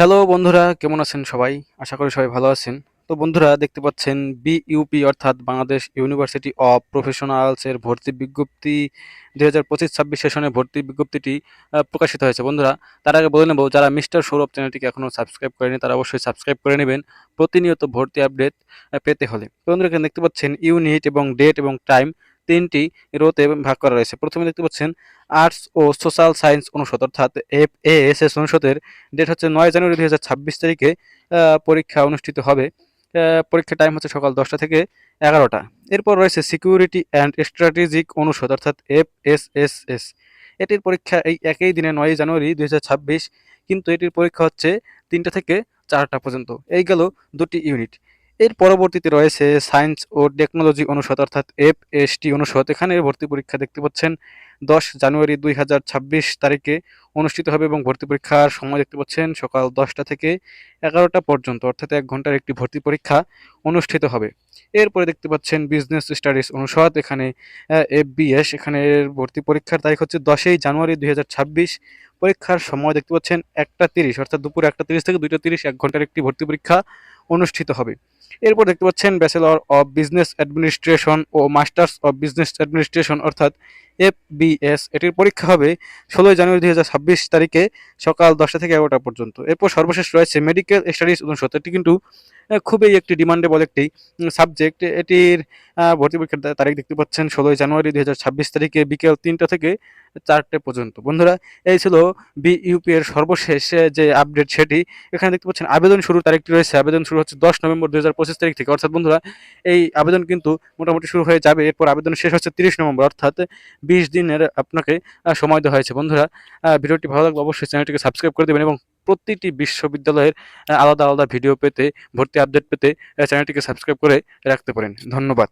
Hello বন্ধুরা, কেমন আছেন সবাই? আশা করি সবাই ভালো আছেন। তো বন্ধুরা, দেখতে পাচ্ছেন বিইউপি অর্থাৎ বাংলাদেশ ইউনিভার্সিটি অফ প্রফেশনালস এর ভর্তি বিজ্ঞপ্তি। দুই হাজার পঁচিশ ছাব্বিশ সেশনে ভর্তি বিজ্ঞপ্তিটি প্রকাশিত হয়েছে। বন্ধুরা, তার আগে বলে নেব, যারা মিস্টার সৌরভ চ্যানেলটিকে এখনও সাবস্ক্রাইব করেনি, তারা অবশ্যই সাবস্ক্রাইব করে নেবেন। প্রতিনিয়ত ভর্তি আপডেট পেতে হলে। বন্ধুরা, এখানে দেখতে পাচ্ছেন ইউনিট এবং ডেট এবং টাইম। তিনটি রোতে ভাগ করা রয়েছে। প্রথমে দেখতে পাচ্ছেন আর্টস ও সোশ্যাল সায়েন্স অনুষদ, অর্থাৎ এফ এ এস এস অনুষদের ডেট হচ্ছে নয় জানুয়ারি দুই হাজার ছাব্বিশ তারিখে পরীক্ষা অনুষ্ঠিত হবে। পরীক্ষার টাইম হচ্ছে সকাল দশটা থেকে এগারোটা। এরপর রয়েছে সিকিউরিটি অ্যান্ড স্ট্র্যাটেজিক অনুষদ, অর্থাৎ এফ এস এস এস এটির পরীক্ষা এই একই দিনে নয় জানুয়ারি দুই হাজার ছাব্বিশ, কিন্তু এটির পরীক্ষা হচ্ছে তিনটা থেকে চারটা পর্যন্ত। এই গেল দুটি ইউনিট এর পরবর্তীতে রয়েছে সায়েন্স ও টেকনোলজি অনুষদ, অর্থাৎ এফ এস টি অনুষদ। এখানে ভর্তি পরীক্ষা দেখতে পাচ্ছেন, দশ জানুয়ারি দুই হাজার ছাব্বিশ তারিখে অনুষ্ঠিত হবে এবং ভর্তি পরীক্ষার সময় দেখতে পাচ্ছেন সকাল দশটা থেকে এগারোটা পর্যন্ত, অর্থাৎ এক ঘণ্টার একটি ভর্তি পরীক্ষা অনুষ্ঠিত হবে। এরপরে দেখতে পাচ্ছেন বিজনেস স্টাডিজ অনুষদ, এখানে এফ বিএস এখানে ভর্তি পরীক্ষার তারিখ হচ্ছে দশই জানুয়ারি দুই হাজার ছাব্বিশ। পরীক্ষার সময় দেখতে পাচ্ছেন একটা তিরিশ, অর্থাৎ দুপুর একটা তিরিশ থেকে দুইটা তিরিশ, এক ঘণ্টার একটি ভর্তি পরীক্ষা অনুষ্ঠিত হবে। এরপর দেখতে পাচ্ছেন ব্যাচেলর অফ বিজনেস অ্যাডমিনিস্ট্রেশন ও মাস্টার্স অফ বিজনেস অ্যাডমিনিস্ট্রেশন অর্থাৎ এফ বিএস এটির পরীক্ষা হবে ষোলোই জানুয়ারি দুই হাজার ছাব্বিশ তারিখে সকাল দশটা থেকে এগারোটা পর্যন্ত। এরপর সর্বশেষ রয়েছে মেডিকেল স্টাডিজ অনুষদ। এটি কিন্তু খুবই একটি ডিমান্ডেবল একটি সাবজেক্ট এটির ভর্তি পরীক্ষার তারিখ দেখতে পাচ্ছেন ষোলোই জানুয়ারি দুই হাজার ছাব্বিশ তারিখে বিকেল তিনটা থেকে চারটে পর্যন্ত। বন্ধুরা, এই ছিল বিইউপি এর সর্বশেষ যে আপডেট সেটি। এখানে দেখতে পাচ্ছেন আবেদন শুরুর তারিখটি রয়েছে। আবেদন শুরু হচ্ছে দশ নভেম্বর দুই হাজার পঁচিশ তারিখ থেকে। অর্থাৎ বন্ধুরা, এই আবেদন কিন্তু মোটামুটি শুরু হয়ে যাবে। এরপর আবেদন শেষ হচ্ছে তিরিশ নভেম্বর। অর্থাৎ বিশ দিনের আপনাকে সময় দেওয়া হয়েছে। বন্ধুরা ভিডিওটি ভালো লাগলে অবশ্যই চ্যানেলটিকে সাবস্ক্রাইব করে দেবেন এবং প্রতিটি বিশ্ববিদ্যালয়ের আলাদা আলাদা ভিডিও পেতে, ভর্তি আপডেট পেতে চ্যানেলটিকে সাবস্ক্রাইব করে রাখতে পারেন। ধন্যবাদ।